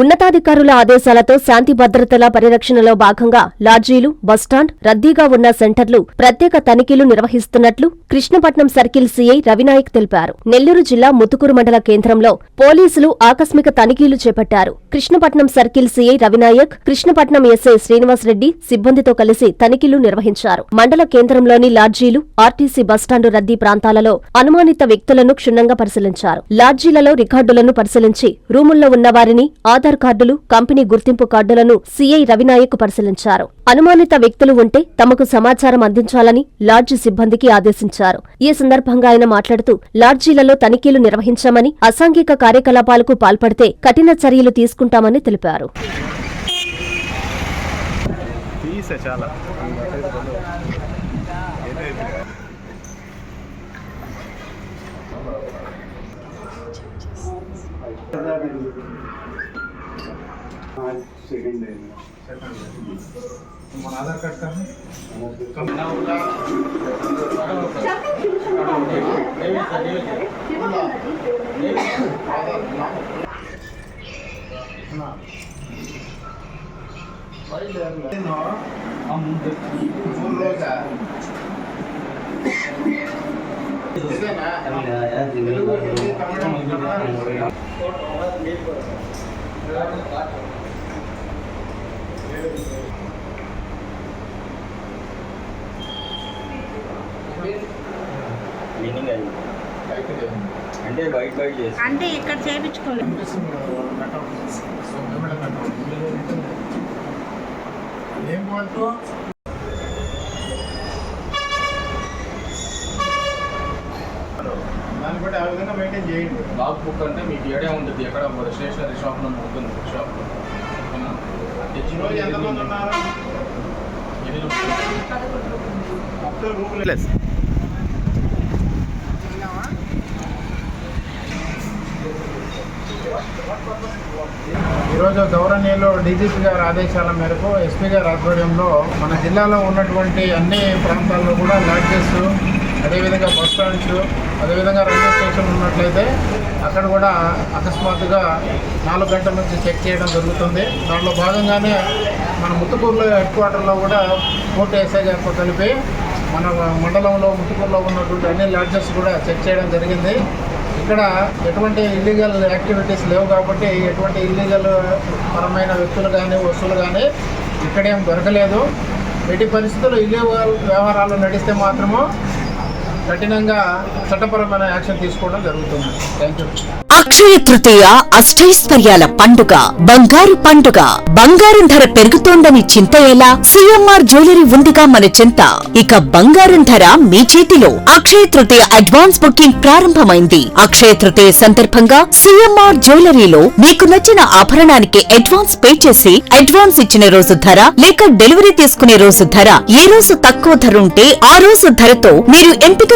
ఉన్నతాధికారుల ఆదేశాలతో శాంతి భద్రతల పరిరక్షణలో భాగంగా లాడ్జీలు బస్టాండ్ రద్దీగా ఉన్న సెంటర్లు ప్రత్యేక తనిఖీలు నిర్వహిస్తున్నట్లు కృష్ణపట్నం సర్కిల్ సీఐ రవినాయక్ తెలిపారు. నెల్లూరు జిల్లా ముతుకూరు మండల కేంద్రంలో పోలీసులు ఆకస్మిక తనిఖీలు చేపట్టారు. Krishnapatnam circle CI Ravinayak Krishnapatnam SI Srinivasareddy సిబ్బందితో కలిసి తనిఖీలు నిర్వహించారు. మండల కేంద్రంలోని లాడ్జీలు ఆర్టీసీ బస్టాండు రద్దీ ప్రాంతాలలో అనుమానిత వ్యక్తులను క్షుణ్ణంగా పరిశీలించారు. లాడ్జీలలో రికార్డులను పరిశీలించి రూముల్లో ఉన్నవారిని ఆధార్ ఆధార్ కార్డులు కంపెనీ గుర్తింపు కార్డులను సీఐ రవినాయక్ పరిశీలించారు. అనుమానిత వ్యక్తులు ఉంటే తమకు సమాచారం అందించాలని లాడ్జి సిబ్బందికి ఆదేశించారు. ఈ సందర్భంగా ఆయన మాట్లాడుతూ లాడ్జీలలో తనిఖీలు నిర్వహించామని అసాంఘిక కార్యకలాపాలకు పాల్పడితే కఠిన చర్యలు తీసుకుంటామని తెలిపారు. आज सेकंड डे तुम्हारा आधार कार्ड का है? कम ना होगा हम फूल रोजा ना అది అంటే బయట బయట చేసి అంటే ఇక్కడ చేయించుకోలేదు ఏం దాన్ని బట్టి ఆ విధంగా మెయింటైన్ చేయండి. లాగ్ బుక్ అంటే మీకు ఏడే ఉంటుంది? ఎక్కడ? స్టేషనరీ షాప్లో ఉంటుంది బుక్ షాప్లో ఎంతమంది ఉన్నారు? ఈరోజు గౌరవనీయులు డీజీపీ గారి ఆదేశాల మేరకు ఎస్పీ గారి ఆధ్వర్యంలో మన జిల్లాలో ఉన్నటువంటి అన్ని ప్రాంతాల్లో కూడా లాడ్జెస్ అదేవిధంగా బస్ స్టాండ్స్ అదేవిధంగా రైల్వే స్టేషన్ ఉన్నట్లయితే అక్కడ కూడా అకస్మాత్తుగా నాలుగు గంటల నుంచి చెక్ చేయడం జరుగుతుంది. దాంట్లో భాగంగానే మన ముత్తుకూరులో హెడ్ క్వార్టర్లో కూడా కోర్టు ఎస్ఐ గారితో కలిపి మన మండలంలో ముత్తుకూరులో ఉన్నటువంటి అన్ని లాడ్జెస్ కూడా చెక్ చేయడం జరిగింది. ఇక్కడ ఎటువంటి ఇల్లీగల్ యాక్టివిటీస్ లేవు కాబట్టి ఎటువంటి ఇల్లీగల్ పరమైన వ్యక్తులు కానీ వస్తువులు కానీ ఇక్కడేం దొరకలేదు. ఎట్టి పరిస్థితుల్లో ఇల్లీగల్ వ్యవహారాలు నడిస్తే మాత్రము కఠినంగా చట్టపరమైన యాక్షన్ తీసుకోవడం జరుగుతుంది. థ్యాంక్ యూ అక్షయ తృతీయ అష్టైశ్వర్యాల పండుగ బంగారు పండుగ. బంగారం ధర పెరుగుతోందని చింత ఎలా సిఎంఆర్ జ్యువెలరీ ఉందిగా మన చింత. ఇక బంగారం ధర మీ చేతిలో. అక్షయ తృతీయ అడ్వాన్స్ బుకింగ్ ప్రారంభమైంది. అక్షయ తృతీయ సందర్భంగా సిఎంఆర్ జ్యువెలరీలో మీకు నచ్చిన ఆభరణానికి అడ్వాన్స్ పే చేసి అడ్వాన్స్ ఇచ్చిన రోజు ధర లేక డెలివరీ తీసుకునే రోజు ధర ఏ రోజు తక్కువ ధర ఉంటే ఆ రోజు ధరతో మీరు ఎంపిక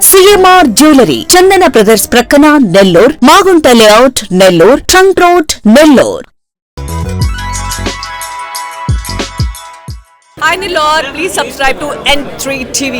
సిఎంఆర్ జ్యువెలరీ చందన బ్రదర్స్ ప్రక్కన Nellore Magunta layout Nellore trunk road Nellore Hi Nilor, please subscribe to N3 TV.